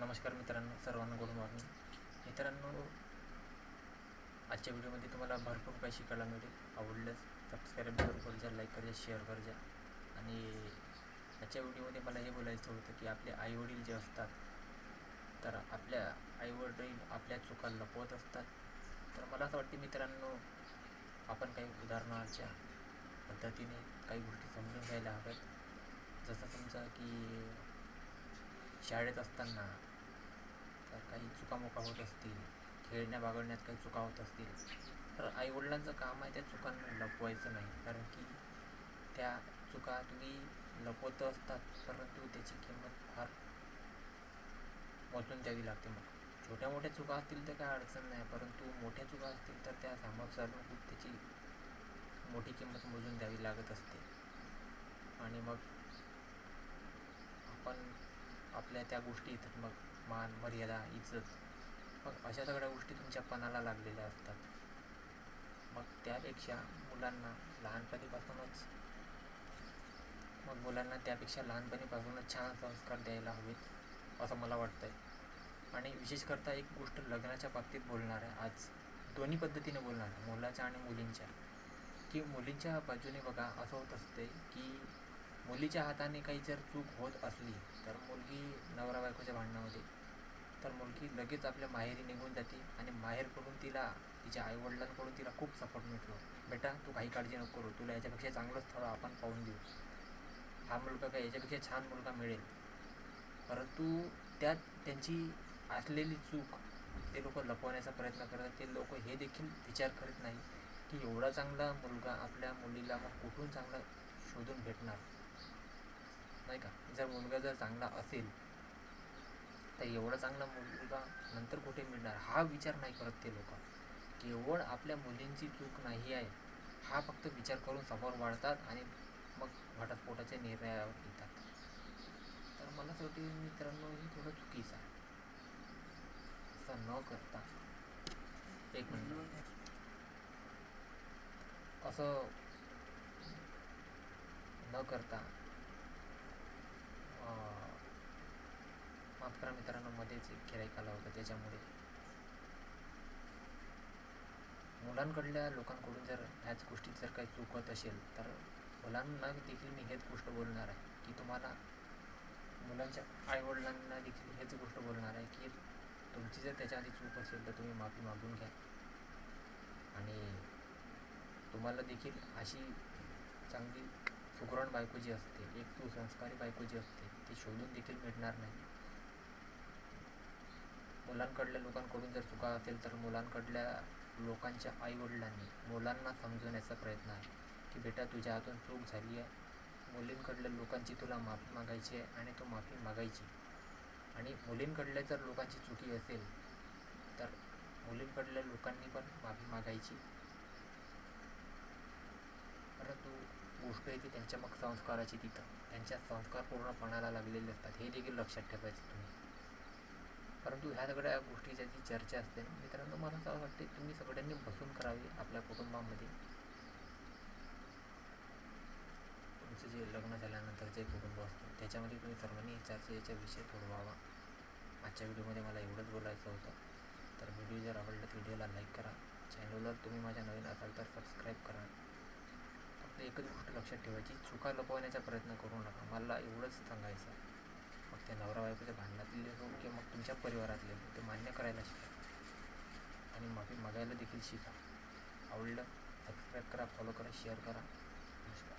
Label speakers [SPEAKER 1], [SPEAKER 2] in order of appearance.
[SPEAKER 1] नमस्कार मित्रांनो सर्वांना गुड मॉर्निंग. मित्रांनो आजच्या व्हिडिओमध्ये तुम्हाला भरपूर काही शिकायला मिळेल. आवडल्यास सबस्क्राईब करू जा लाईक करजा शेअर करजा आणि आजच्या व्हिडिओमध्ये मला हे बोलायचं होतं की आपले आईवडील जे असतात तर आपल्या आईवडील आपल्या चुका लपवत असतात. तर मला असं वाटते मित्रांनो आपण काही उदाहरणाच्या पद्धतीने काही गोष्टी समजून घ्यायला हव्यात. जसं समजा की शाळेत असताना चुकामुका होत असतील खेळण्या बागडण्यात काही चुका होत असतील तर आईवडिलांचं काम आहे त्या चुकांना लपवायचं नाही. कारण की त्या चुका तुम्ही लपवत असतात परंतु त्याची किंमत फार मोजून द्यावी लागते मग. छोट्या मोठ्या चुका असतील तर काय अडचण नाही परंतु मोठ्या चुका असतील तर त्या सामोर सर्व खूप त्याची मोठी किंमत मोजून द्यावी लागत असते. आणि मग आपण आपल्या त्या गोष्टी येतात मग मान मर्यादा इज्जत. मग अशा सगळ्या गोष्टी तुमच्या पणाला लागलेल्या असतात. मग त्यापेक्षा मुलांना लहानपणीपासूनच मग मुलांना त्यापेक्षा लहानपणीपासूनच छान संस्कार द्यायला हवेत असं मला वाटतं आहे आणि विशेष करता एक गोष्ट लग्नाच्या बाबतीत बोलणार आहे आज दोन्ही पद्धतीने बोलणार आहे मुलाच्या आणि मुलींच्या. की मुलींच्या बाजूने बघा असं होत असते की मुलीच्या हाताने काही जर चूक होत असली तर मुलगी नवरा बायकोच्या भांडणामध्ये तर मुलगी लगेच आपल्या माहेरी निघून जाते आणि माहेरकडून तिला तिच्या आईवडिलांकडून तिला खूप सपोर्ट मिळतो. बेटा तू काही काळजी नको करू. तुला याच्यापेक्षा चांगलं स्थळ आपण पाहून देऊ. हा मुलगा काय याच्यापेक्षा छान मुलगा मिळेल. परंतु त्यात त्यांची असलेली चूक ते लोक लपवण्याचा प्रयत्न करतात. ते लोक हे देखील विचार करत नाही की एवढा चांगला मुलगा आपल्या मुलीला मग कुठून चांगला शोधून भेटणार? नाही का? जर मुलगा जर चांगला असेल तर एवढा चांगला मुलगा नंतर कुठे मिळणार? हा विचार नाही करत ते लोक. केवळ आपल्या मुलींची चूक नाही आहे. हा फक्त विचार करून समोर वाढतात आणि मग घटस्फोटाच्या निर्णयावर येतात. तर मला असं वाटते मित्रांनो हे थोडं चुकीचं आहे. असं न करता. एक मिनिट. असं न करता माफ मित्रांनो मध्येच एक गिराईक आला होता. त्याच्यामुळे मुलांकडल्या लोकांकडून जर ह्याच गोष्टीत जर काही चुकत असेल तर मुलांना देखील मी हेच गोष्ट बोलणार आहे की तुम्हाला मुलांच्या आईवडिलांना देखील हेच गोष्ट बोलणार आहे की तुमची जर त्याच्या आधी चूक असेल तर तुम्ही माफी मागून घ्या. आणि तुम्हाला देखील अशी चांगली सुगरण बायको जी असते एक सुसंस्कारी बायको जी असते ती शोधून देखील मिळणार नाही. मुलांकडल्या लोकांकडून जर चुका असेल तर मुलांकडल्या लोकांच्या आईवडिलांनी मुलांना समजवण्याचा प्रयत्न आहे की बेटा तुझ्या हातून चूक झाली आहे. मुलींकडल्या लोकांची तुला माफी मागायची आहे आणि तू माफी मागायची. आणि मुलींकडल्या जर लोकांची चुकी असेल तर मुलींकडल्या लोकांनी पण माफी मागायची. परंतु गोष्ट येते त्यांच्या मग संस्काराची तिथं. त्यांच्या संस्कार पूर्णपणाला लागलेले असतात. हे देखील लक्षात ठेवायचं तुम्ही. परंतु ह्या सगळ्या गोष्टीच्या जी चर्चा असते मित्रांनो मला असं वाटते तुम्ही सगळ्यांनी बसून करावी आपल्या कुटुंबामध्ये. तुमचं जे लग्न झाल्यानंतर जे कुटुंब असतं त्याच्यामध्ये तुम्ही सर्वांनी चर्चेचा विषय सोडवावा. आजच्या व्हिडिओमध्ये मला एवढंच बोलायचं होतं. तर व्हिडिओ जर आवडला तर व्हिडिओला लाईक करा. चॅनलवर तुम्ही माझ्या नवीन असाल तर सबस्क्राईब करा. फक्त एकच गोष्ट लक्षात ठेवायची चुका लपवण्याचा प्रयत्न करू नका. मला एवढंच सांगायचं ते त्या नवरा बायकोच्या भांडणातले हो किंवा मग तुमच्या परिवारातले हो ते मान्य करायला शिका. आणि माफी मागायला देखील शिका. आवडलं सबस्क्राईब करा फॉलो करा शेअर करा. नमस्कार.